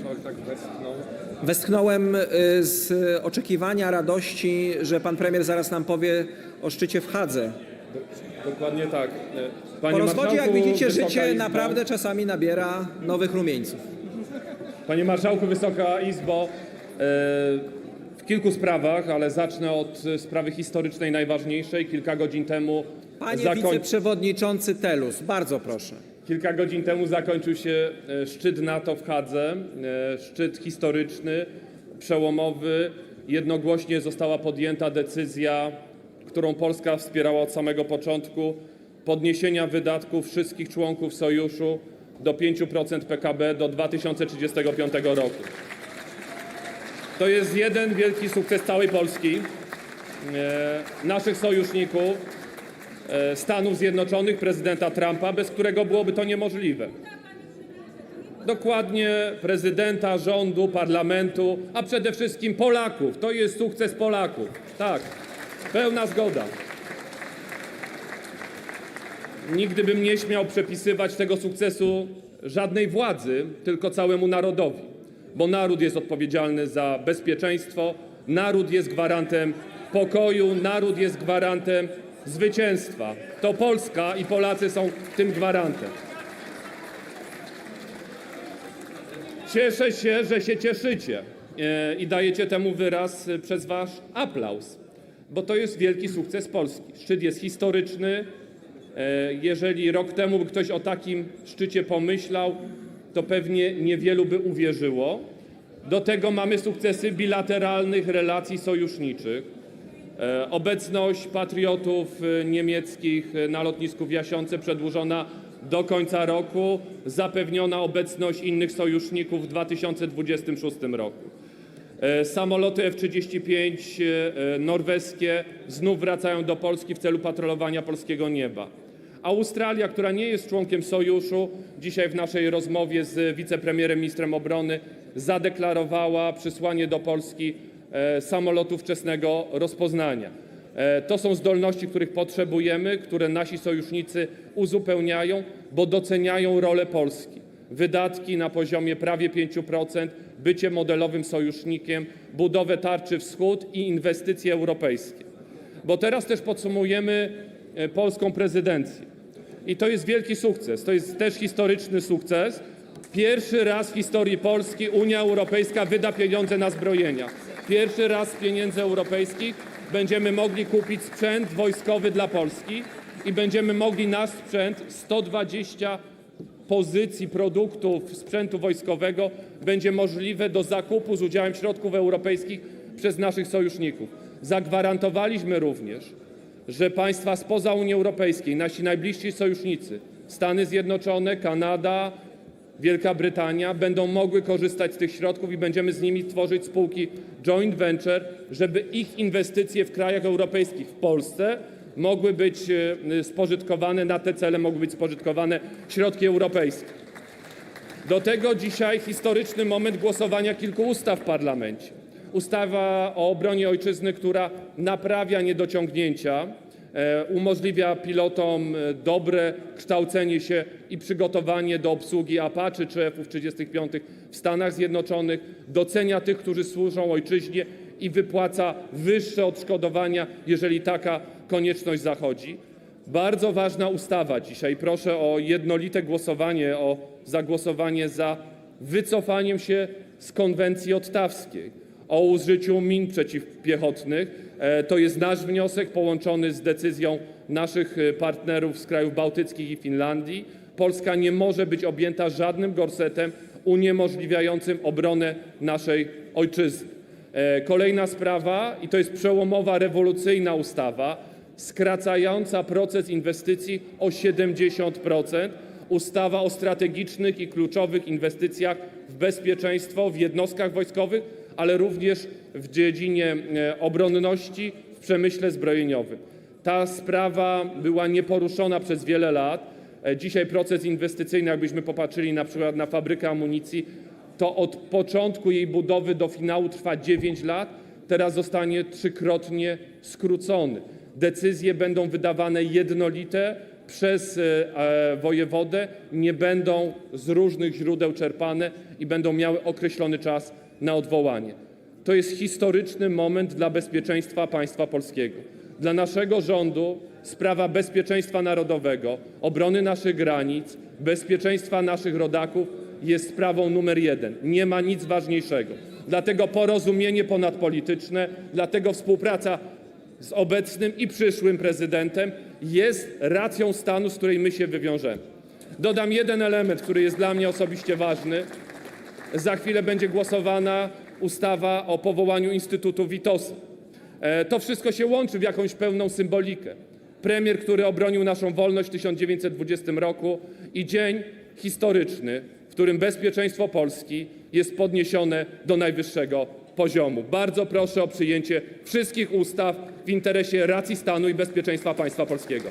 marszałek tak westchnął. Westchnąłem y, z oczekiwania, radości, że pan premier zaraz nam powie o szczycie w Hadze. Dokładnie tak. Panie Po rozwodzie, jak widzicie, życie Izbo, naprawdę czasami nabiera nowych rumieńców. Panie Marszałku, Wysoka Izbo, e, w kilku sprawach, ale zacznę od sprawy historycznej najważniejszej. Kilka godzin temu Panie zakoń- wiceprzewodniczący Telus, bardzo proszę. Kilka godzin temu zakończył się e, szczyt NATO w Hadze, e, szczyt historyczny, przełomowy. Jednogłośnie została podjęta decyzja, którą Polska wspierała od samego początku, podniesienia wydatków wszystkich członków sojuszu do 5% PKB do 2035 roku. To jest jeden wielki sukces całej Polski, e, naszych sojuszników, Stanów Zjednoczonych, prezydenta Trumpa, bez którego byłoby to niemożliwe. Dokładnie prezydenta, rządu, parlamentu, a przede wszystkim Polaków. To jest sukces Polaków. Tak, pełna zgoda. Nigdy bym nie śmiał przepisywać tego sukcesu żadnej władzy, tylko całemu narodowi, bo naród jest odpowiedzialny za bezpieczeństwo, naród jest gwarantem pokoju, naród jest gwarantem zwycięstwa. To Polska i Polacy są tym gwarantem. Cieszę się, że się cieszycie e, i dajecie temu wyraz e, przez wasz aplauz, bo to jest wielki sukces Polski. Szczyt jest historyczny. E, Jeżeli rok temu ktoś o takim szczycie pomyślał, to pewnie niewielu by uwierzyło. Do tego mamy sukcesy bilateralnych relacji sojuszniczych. E, Obecność patriotów e, niemieckich e, na lotnisku w Jasionce przedłużona do końca roku, zapewniona obecność innych sojuszników w 2026 roku. Samoloty F-35 e, norweskie znów wracają do Polski w celu patrolowania polskiego nieba. Australia, która nie jest członkiem sojuszu, dzisiaj w naszej rozmowie z wicepremierem, ministrem obrony zadeklarowała przysłanie do Polski samolotu wczesnego rozpoznania. E, To są zdolności, których potrzebujemy, które nasi sojusznicy uzupełniają, bo doceniają rolę Polski. Wydatki na poziomie prawie 5%, bycie modelowym sojusznikiem, budowę tarczy wschód i inwestycje europejskie. Bo teraz też podsumujemy e, polską prezydencję. I to jest wielki sukces. To jest też historyczny sukces. Pierwszy raz w historii Polski Unia Europejska wyda pieniądze na zbrojenia. Pierwszy raz z pieniędzy europejskich będziemy mogli kupić sprzęt wojskowy dla Polski i będziemy mogli nasz sprzęt 120 pozycji produktów sprzętu wojskowego będzie możliwe do zakupu z udziałem środków europejskich przez naszych sojuszników. Zagwarantowaliśmy również, że państwa spoza Unii Europejskiej, nasi najbliżsi sojusznicy, Stany Zjednoczone, Kanada, Wielka Brytania, będą mogły korzystać z tych środków i będziemy z nimi tworzyć spółki joint venture, żeby ich inwestycje w krajach europejskich, w Polsce, mogły być e, spożytkowane, na te cele mogły być spożytkowane środki europejskie. Do tego dzisiaj historyczny moment głosowania kilku ustaw w parlamencie. Ustawa o obronie ojczyzny, która naprawia niedociągnięcia, umożliwia pilotom e, dobre kształcenie się i przygotowanie do obsługi Apache czy F-35 w Stanach Zjednoczonych, docenia tych, którzy służą ojczyźnie i wypłaca wyższe odszkodowania, jeżeli taka konieczność zachodzi. Bardzo ważna ustawa dzisiaj. Proszę o jednolite głosowanie, o zagłosowanie za wycofaniem się z konwencji ottawskiej o użyciu min przeciwpiechotnych. E, To jest nasz wniosek połączony z decyzją naszych e, partnerów z krajów bałtyckich i Finlandii. Polska nie może być objęta żadnym gorsetem uniemożliwiającym obronę naszej ojczyzny. E, Kolejna sprawa, i to jest przełomowa, rewolucyjna ustawa, skracająca proces inwestycji o 70%. Ustawa o strategicznych i kluczowych inwestycjach w bezpieczeństwo, w jednostkach wojskowych, ale również w dziedzinie e, obronności, w przemyśle zbrojeniowym. Ta sprawa była nieporuszona przez wiele lat. E, Dzisiaj proces inwestycyjny, jakbyśmy popatrzyli na przykład na fabrykę amunicji, to od początku jej budowy do finału trwa 9 lat, teraz zostanie trzykrotnie skrócony. Decyzje będą wydawane jednolite, przez e, e, wojewodę nie będą z różnych źródeł czerpane i będą miały określony czas na odwołanie. To jest historyczny moment dla bezpieczeństwa państwa polskiego. Dla naszego rządu sprawa bezpieczeństwa narodowego, obrony naszych granic, bezpieczeństwa naszych rodaków jest sprawą numer jeden. Nie ma nic ważniejszego. Dlatego porozumienie ponadpolityczne, dlatego współpraca z obecnym i przyszłym prezydentem jest racją stanu, z której my się wywiążemy. Dodam jeden element, który jest dla mnie osobiście ważny. Za chwilę będzie głosowana ustawa o powołaniu Instytutu Witosa. E, To wszystko się łączy w jakąś pełną symbolikę. Premier, który obronił naszą wolność w 1920 roku i dzień historyczny, w którym bezpieczeństwo Polski jest podniesione do najwyższego poziomu. Bardzo proszę o przyjęcie wszystkich ustaw w interesie racji stanu i bezpieczeństwa państwa polskiego.